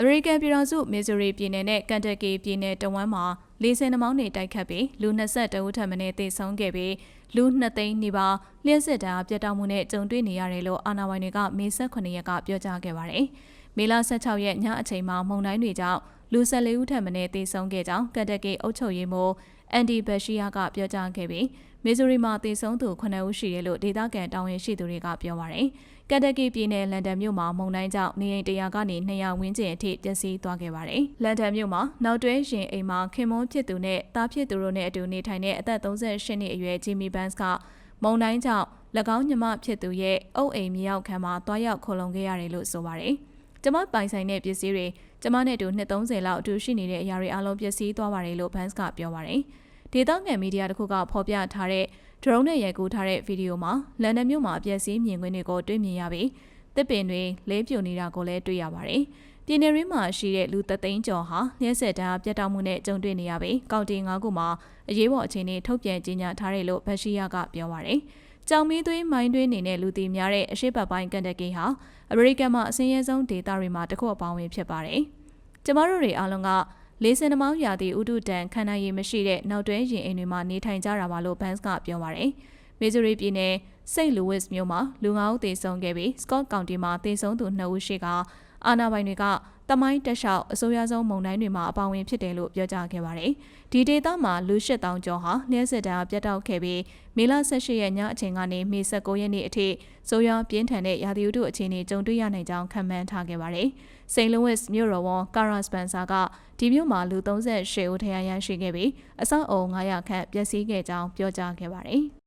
အမေရိကန်ပြည်ထောင်စုမစ်ဇူရီပြည်နယ်နဲ့ကန်တက်ကီပြည်နယ်တဝမ်းမှာလေဆင်နှမောင်းတွေတိုက်ခတ်ပြီးလူ22ဦးထပ်မံသေဆုံးခဲ့ပြီးလူ2သိန်းနီးပါးလျှက်စစ်တာပြတ်တောက်မှုနဲ့ကြုံတွေ့နေရတယ်လို့အာဏာပိုင်တွေကမေ18ရက်ကပြောကြားခဲ့ပါတယ်။ မေလ16ရက်ညအချိန်မှာမုန်တိုင်းတွေကြောင့်လူ14ဦးထပ်မံသေဆုံးခဲ့ကြောင်းကန်တက်ကီအုပ်ချုပ်ရေးမှူးအန်ဒီဘက်ရှီယာကပြောကြားခဲ့ပြီးမစ်ဇူရီမှာသေဆုံးသူ9ဦးရှိတယ်လို့ဒေသခံတာဝန်ရှိသူတွေကပြောပါတယ်။ကန်တက်ကီပြည်နယ်လန်ဒန်မြို့မှာမုန်တိုင်းကြောင့်နေအိမ်100ကနေ200ဝန်းကျင်အထိပျက်စီးသွားခဲ့ပါတယ်။လန်ဒန်မြို့မှာနောက်တွဲရင်အိမ်မှာခင်မွန်းဖြစ်သူနဲ့တားဖြစ်သူတို့နဲ့အတူနေထိုင်တဲ့အသက်38နှစ်အရွယ်ဂျီမီဘန်စ်ကမုန်တိုင်းကြောင့်၎င်းညီမဖြစ်သူရဲ့အုပ်အိမ်မြောက်ခံမှာတွားရောက်ခုံလုံခဲ့ရတယ်လို့ဆိုပါတယ်။ ကျမပိုင်ဆိုင်တဲ့ပစ္စည်းတွေကျမနဲ့အတူ230လောက်အတူရှိနေတဲ့အရာတွေအလုံးပျက်စီးသွားပါတယ်လို့ဘန်စ်ကပြောပါတယ်။ဒေသခံမီဒီယာတစ်ခုကဖော်ပြထားတဲ့ drone နဲ့ရိုက်ကူးထားတဲ့ဗီဒီယိုမှာလန်ဒန်မြို့မှာအပျက်စီးမြင်ကွင်းတွေကိုတွေ့မြင်ရပြီးတစ်ပင်တွေလဲပြိုနေတာကိုလည်းတွေ့ရပါတယ်။ပြည်နယ်ရင်းမှာရှိတဲ့လူသသိန်းကျော်ဟာလျှက်ဆက်တန်းပြတ်တောက်မှုနဲ့ကြုံတွေ့နေရပြီးကောက်တီ၅ခုမှာအရေးပေါ်အခြေအနေထုတ်ပြန်ကြေညာထားတယ်လို့ဘက်ရှိယာကပြောပါတယ်။ ကြောင်မီးသွေးမိုင်းသွေးနေနဲ့လူတီများတဲ့အရှိတ်ပတ်ပိုင်းကန်တကီဟာအမေရိကန်မှာအစင်းရဲဆုံးဒေသတွေမှာတစ်ခုအပေါင်းဝင်ဖြစ်ပါတယ်။ကျမတို့တွေအားလုံးကလေးစင်နှမောင်းရာသီဥတုတန်ခံနိုင်ရည်မရှိတဲ့နောက်တွဲရင်အိမ်တွေမှာနေထိုင်ကြတာပါလို့ဘန်စ်ကပြောပါရယ်။မီဇူရီပြည်နယ်စိတ်လူဝစ်မြို့မှာလူငါးဦးသေဆုံးခဲ့ပြီးစကော့ကောင်တီမှာသေဆုံးသူ2ဦးရှိက အာနာပိုင်တွေကတမိုင်းတက်လျှောက်အစိုးရဆုံးမုံတိုင်းတွေမှာအပောင်ဝင်ဖြစ်တယ်လို့ပြောကြားခဲ့ပါတယ်။ဒီဒေသမှာလူ၈000ကျော်ဟာလျှက်စစ်တမ်းပြတ်တောက်ခဲ့ပြီးမေလ18ရက်ညအချိန်ကနေမေ19ရက်နေ့အထိဆိုးရွားပြင်းထန်တဲ့ရာသီဥတုအခြေအနေကြုံတွေ့ရနိုင်ကြောင်းခန့်မှန်းထားခဲ့ပါတယ်။စိန်လူဝစ်မြို့တော်ဝန်ကာရာစပန်ဆာကဒီမြို့မှာလူ38ဦးထရရန်ရှိခဲ့ပြီးအဆောက်အုံ900ခန့်ပျက်စီးခဲ့ကြောင်းပြောကြားခဲ့ပါတယ်။